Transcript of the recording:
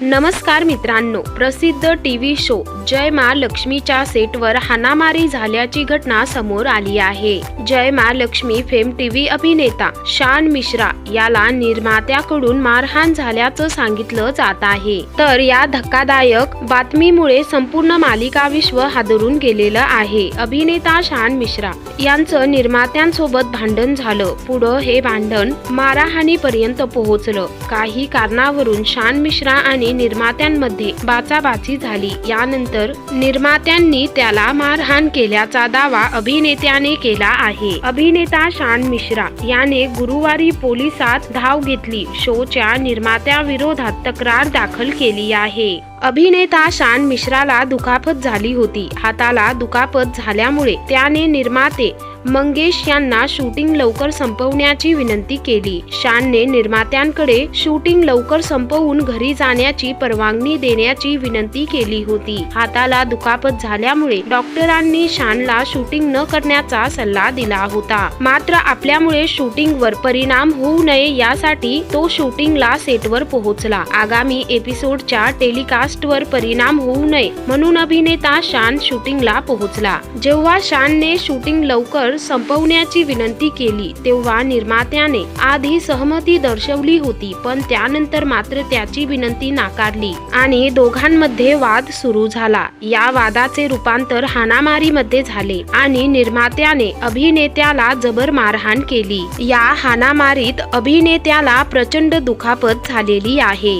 नमस्कार मित्रांनो प्रसिद्ध टी व्ही शो जय मा लक्ष्मीच्या सेटवर हाणामारी झाल्याची घटना समोर आली आहे. जय मा लक्ष्मी फेम टी व्ही अभिनेता शान मिश्रा याला निर्मात्याकडून मारहाण झाल्याचं सांगितलं जात आहे. तर या धक्कादायक बातमीमुळे संपूर्ण मालिका विश्व हादरून गेलेलं आहे. अभिनेता शान मिश्रा यांचं निर्मात्यांसोबत भांडण झालं. पुढं हे भांडण मारहाणीपर्यंत पोहोचलं. काही कारणावरून शान मिश्रा आणि निर्मात्यांमध्ये बाचाबाची झाली. यानंतर निर्मात्यांनी त्याला मारहाण केल्याचा दावा अभिनेत्याने केला आहे. अभिनेता शान मिश्रा याने गुरुवारी पोलिसात धाव घेतली. शोच्या निर्मात्याविरोधात तक्रार दाखल केली आहे. अभिनेता शान मिश्राला दुखापत झाली होती. हाताला दुखापत झाल्यामुळे त्याने निर्माते मंगेश यांना शूटिंग लवकर संपवण्याची विनंती केली. शानने निर्मात्यांकडे शूटिंग लवकर संपवून घरी जाण्याची परवानगी देण्याची विनंती केली होती. हाताला दुखापत झाल्यामुळे डॉक्टरांनी शानला शूटिंग न करण्याचा सल्ला दिला होता. मात्र आपल्यामुळे शूटिंगवर परिणाम होऊ नये यासाठी तो शूटिंगला सेटवर पोहोचला. आगामी एपिसोडच्या टेलिकास्टवर परिणाम होऊ नये म्हणून अभिनेता शान शूटिंगला पोहोचला. जेव्हा शानने शूटिंग लवकर संपवण्याची विनंती केली तेव्हा निर्मात्याने आधी सहमती दर्शवली होती पण त्यानंतर मात्र त्याची विनंती नाकारली आणि दोघांमध्ये वाद सुरू झाला. या वादाचे रूपांतर हाणामारीमध्ये झाले आणि निर्मात्याने अभिनेत्याला जबर मारहाण केली. या हाणामारीत अभिनेत्याला प्रचंड दुखापत झालेली आहे.